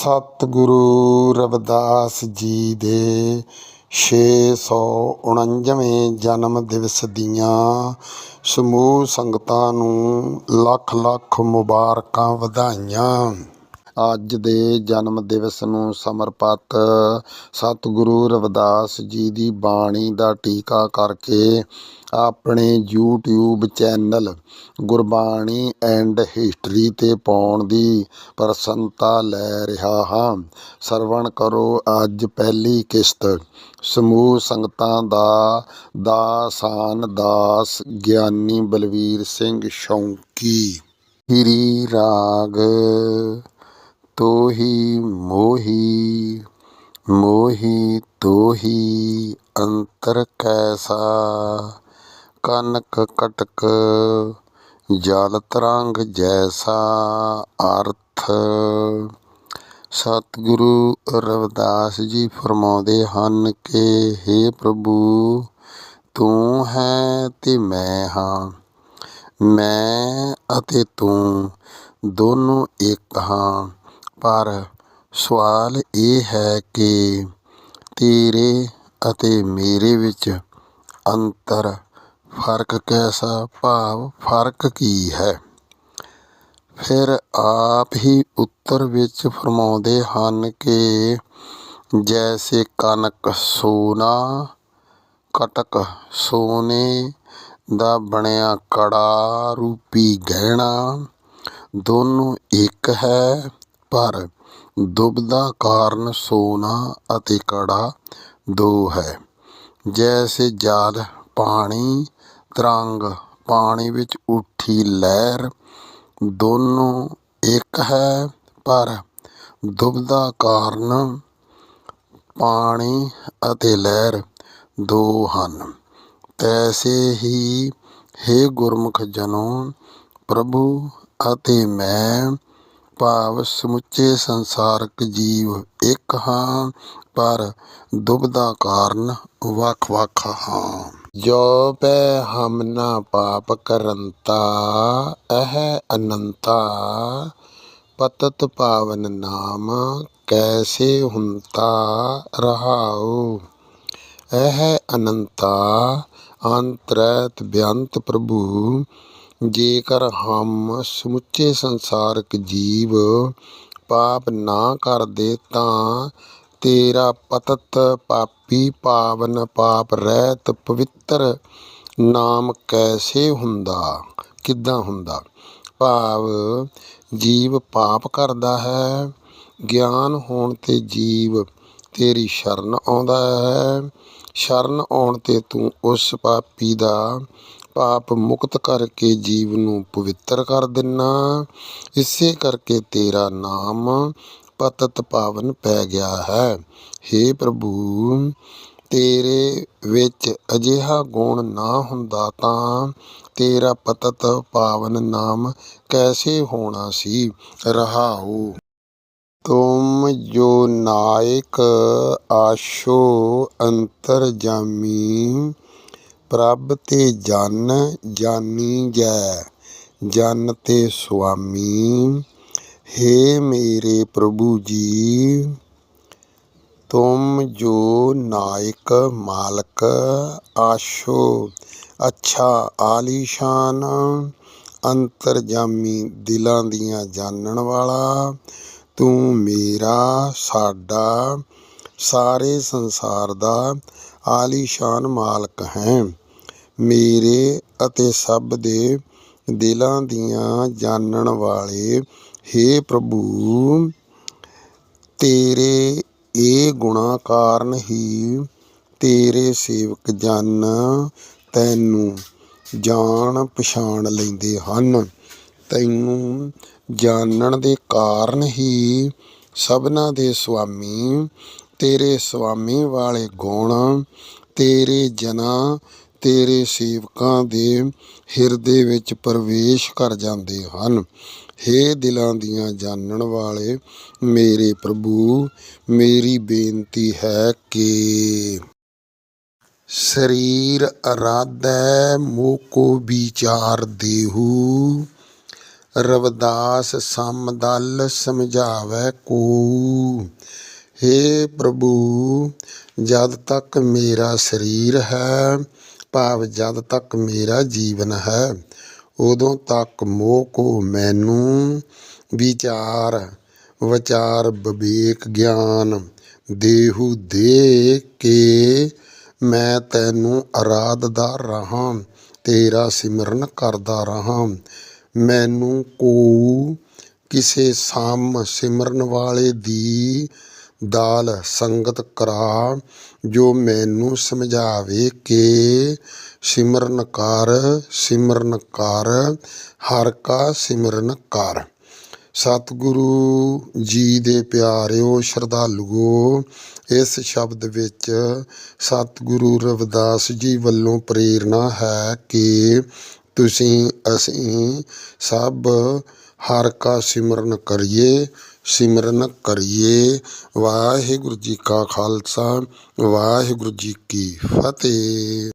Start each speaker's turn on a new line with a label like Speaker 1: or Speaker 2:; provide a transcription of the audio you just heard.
Speaker 1: ਸਤਿਗੁਰੂ ਰਵਿਦਾਸ ਜੀ ਦੇ ਛੇ ਸੌ ਉਣੰਜਵੇਂ ਜਨਮ ਦਿਵਸ ਦੀਆਂ ਸਮੂਹ ਸੰਗਤਾਂ ਨੂੰ ਲੱਖ ਲੱਖ ਮੁਬਾਰਕਾਂ ਵਧਾਈਆਂ। ਅੱਜ ਦੇ ਜਨਮ ਦਿਵਸ ਨੂੰ ਸਮਰਪਿਤ ਸਤਿਗੁਰੂ ਰਵਿਦਾਸ ਜੀ ਦੀ ਬਾਣੀ ਦਾ ਟੀਕਾ ਕਰਕੇ ਆਪਣੇ YouTube channel Gurbani and history ਤੇ ਪਾਉਣ ਦੀ ਪ੍ਰਸੰਨਤਾ ਲੈ ਰਿਹਾ ਹਾਂ। ਸਰਵਣ ਕਰੋ ਅੱਜ ਪਹਿਲੀ ਕਿਸ਼ਤ। ਸਮੂਹ ਸੰਗਤਾਂ ਦਾ ਦਾਸਾਨ ਦਾਸ ਗਿਆਨੀ ਬਲਵੀਰ ਸਿੰਘ ਸ਼ੌਂਕੀ। ਹੀਰੀ ਰਾਗ ਤੋਹੀ ਮੋਹੀ ਮੋਹੀ ਤੋਹੀ ਅੰਤਰ ਕੈਸਾ, ਕਨਕ ਕਟਕ ਜਲ ਤਰੰਗ ਜੈਸਾ ਅਰਥ। ਸਤਿਗੁਰੂ ਰਵਿਦਾਸ ਜੀ ਫਰਮਾਉਂਦੇ ਹਨ ਕਿ हे ਪ੍ਰਭੂ, ਤੂੰ ਹੈ ਤੇ ਮੈਂ ਹਾਂ। ਮੈਂ ਅਤੇ ਤੂੰ ਦੋਨੋਂ ਇੱਕ ਹਾਂ। ਪਰ ਸਵਾਲ ਇਹ ਹੈ ਕਿ ਤੇਰੇ ਅਤੇ ਮੇਰੇ ਵਿੱਚ ਅੰਤਰ ਫ਼ਰਕ ਕੈਸਾ, ਭਾਵ ਫ਼ਰਕ ਕੀ ਹੈ? ਫਿਰ ਆਪ ਹੀ ਉੱਤਰ ਵਿੱਚ ਫਰਮਾਉਂਦੇ ਹਨ ਕਿ ਜੈਸੇ ਕਨਕ ਸੋਨਾ, ਕਟਕ ਸੋਨੇ ਦਾ ਬਣਿਆ ਕੜਾ ਰੂਪੀ ਗਹਿਣਾ ਦੋਨੋਂ ਇੱਕ ਹੈ ਪਰ ਦੁਬਦਾ ਕਾਰਨ ਸੋਨਾ ਅਤੇ ਕੜਾ ਦੋ ਹੈ। ਜੈਸੇ ਜਲ ਪਾਣੀ, ਤਰੰਗ ਪਾਣੀ ਵਿੱਚ ਉੱਠੀ ਲਹਿਰ ਦੋਨੋਂ ਇੱਕ ਹੈ। ਪਰ ਦੁਬਦਾ ਕਾਰਨ ਪਾਣੀ ਅਤੇ ਲਹਿਰ ਦੋ ਹਨ। ਤੈਸੇ ਹੀ हे ਗੁਰਮੁਖ ਜਨੋ, ਪ੍ਰਭੂ ਅਤੇ ਮੈਂ ਭਾਵ ਸਮੁੱਚੇ ਸੰਸਾਰਕ ਜੀਵ ਇੱਕ ਹਾਂ, ਪਰ ਦੁਬਦਾ ਕਾਰਨ ਵੱਖ ਵੱਖ ਹਾਂ। ਜੋ ਪੈ ਹਮ ਨਾ ਪਾਪ ਕਰੰਤਾ, ਇਹ ਅਨੰਤਾ। ਪਤਤ ਪਾਵਨ ਨਾਮ ਕੈਸੇ ਹੁੰਤਾ ਰਹਾਉ। ਇਹ ਅਨੰਤਾ ਅੰਤਰਤ ਬਿਆੰਤ ਪ੍ਰਭੂ ਜੇਕਰ ਹਮ ਸਮੁੱਚੇ ਸੰਸਾਰਕ ਜੀਵ ਪਾਪ ਨਾ ਕਰਦੇ ਤਾਂ ਤੇਰਾ ਪਤਤ ਪਾਪੀ ਪਾਵਨ ਪਾਪ ਰਹਿਤ ਪਵਿੱਤਰ ਨਾਮ ਕੈਸੇ ਹੁੰਦਾ? ਕਿੱਦਾਂ ਹੁੰਦਾ? ਭਾਵ ਜੀਵ ਪਾਪ ਕਰਦਾ ਹੈ, ਗਿਆਨ ਹੋਣ ਤੇ ਜੀਵ ਤੇਰੀ ਸ਼ਰਨ ਆਉਂਦਾ ਹੈ। ਸ਼ਰਨ ਆਉਣ ਤੇ ਤੂੰ ਉਸ ਪਾਪੀ ਦਾ ਪਾਪ ਮੁਕਤ ਕਰਕੇ ਜੀਵ ਨੂੰ ਪਵਿੱਤਰ ਕਰ ਦਿਨਾ। ਇਸੇ ਕਰਕੇ ਤੇਰਾ ਨਾਮ ਪਤਤ ਪਾਵਨ ਪੈ ਗਿਆ ਹੈ। हे ਪ੍ਰਭੂ, ਤੇਰੇ ਵਿੱਚ ਅਜਿਹਾ ਗੁਣ ਨਾ ਹੁੰਦਾ ਤਾਂ ਤੇਰਾ ਪਤਤ ਪਾਵਨ ਨਾਮ ਕੈਸੇ ਹੋਣਾ ਸੀ? ਰਹਾਉ। ਤੁਮ ਜੋ ਨਾਇਕ ਆਸ਼ੋ ਅੰਤਰ ਜਾਮੀ ਪ੍ਰਭ ਤੇ ਜਨ ਜਾਨੀ ਜੈ, ਜਨ ਤੇ ਸੁਆਮੀ। हे ਮੇਰੇ ਪ੍ਰਭੂ ਜੀ, ਤੁਮ ਜੋ ਨਾਇਕ ਮਾਲਕ ਆਸ਼ੋ, ਅੱਛਾ ਆਲੀਸ਼ਾਨ, ਅੰਤਰਜਾਮੀ ਦਿਲਾਂ ਦੀਆਂ ਜਾਣਨ ਵਾਲਾ, ਤੂੰ ਮੇਰਾ, ਸਾਡਾ, ਸਾਰੇ ਸੰਸਾਰ ਦਾ ਆਲੀਸ਼ਾਨ ਮਾਲਕ ਹੈ। ਮੇਰੇ ਅਤੇ ਸਭ ਦੇ ਦਿਲਾਂ ਦੀਆਂ ਜਾਣਨ ਵਾਲੇ हे ਪ੍ਰਭੂ, ਤੇਰੇ ਇਹ ਗੁਣਾਂ ਕਾਰਨ ਹੀ ਤੇਰੇ ਸੇਵਕ ਜਨ ਤੈਨੂੰ ਜਾਣ ਪਛਾਣ ਲੈਂਦੇ ਹਨ। ਤੈਨੂੰ ਜਾਣਨ ਦੇ ਕਾਰਨ ਹੀ ਸਭਨਾ ਦੇ ਸੁਆਮੀ, ਤੇਰੇ ਸੁਆਮੀ ਵਾਲੇ ਗੁਣ, ਤੇਰੇ ਜਨਾਂ ਤੇਰੇ ਸੇਵਕਾਂ ਦੇ ਹਿਰਦੇ ਵਿੱਚ ਪ੍ਰਵੇਸ਼ ਕਰ ਜਾਂਦੇ ਹਨ। हे ਦਿਲਾਂ ਦੀਆਂ ਜਾਣਨ ਵਾਲੇ, ਮੇਰੇ ਪ੍ਰਭੂ, ਮੇਰੀ ਬੇਨਤੀ ਹੈ ਕਿ ਸਰੀਰ ਅਰਾਧੈ ਮੋਕੋ ਵਿਚਾਰ ਦੇਹੂ। ਰਵਦਾਸ ਸਮਦਲ ਸਮਝਾਵੇ ਕੋ। ਹੇ ਪ੍ਰਭੂ, ਜਦ ਤੱਕ ਮੇਰਾ ਸਰੀਰ ਹੈ ਭਾਵ ਜਦ ਤੱਕ ਮੇਰਾ ਜੀਵਨ ਹੈ, ਉਦੋਂ ਤੱਕ ਮੋਹ ਕੋ ਮੈਨੂੰ ਵਿਚਾਰ ਵਿਚਾਰ ਵਿਵੇਕ ਗਿਆਨ ਦੇਹੂ ਦੇ ਕੇ ਮੈਂ ਤੈਨੂੰ ਅਰਾਧਦਾ ਰਹਾ, ਤੇਰਾ ਸਿਮਰਨ ਕਰਦਾ ਰਹਾ। ਮੈਨੂੰ ਕੋ ਕਿਸੇ ਸਾਮ ਸਿਮਰਨ ਵਾਲੇ ਦੀ ਦਾਲ ਸੰਗਤ ਕਰਾ, ਜੋ ਮੈਨੂੰ ਸਮਝਾਵੇ ਕਿ ਸਿਮਰਨ ਕਰ ਸਿਮਰਨ ਕਰ, ਹਰ ਕਾ ਸਿਮਰਨ ਕਰ। ਸਤਿਗੁਰੂ ਜੀ ਦੇ ਪਿਆਰਿਓ, ਸ਼ਰਧਾਲੂਓ, ਇਸ ਸ਼ਬਦ ਵਿੱਚ ਸਤਿਗੁਰੂ ਰਵਿਦਾਸ ਜੀ ਵੱਲੋਂ ਪ੍ਰੇਰਣਾ ਹੈ ਕਿ ਤੁਸੀਂ, ਅਸੀਂ ਸਭ ਹਰ ਕਾ ਸਿਮਰਨ ਕਰੀਏ ਸਿਮਰਨ ਕਰੀਏ। ਵਾਹਿਗੁਰੂ ਜੀ ਕਾ ਖਾਲਸਾ ਵਾਹਿਗੁਰੂ ਜੀ ਕੀ ਫਤਿਹ।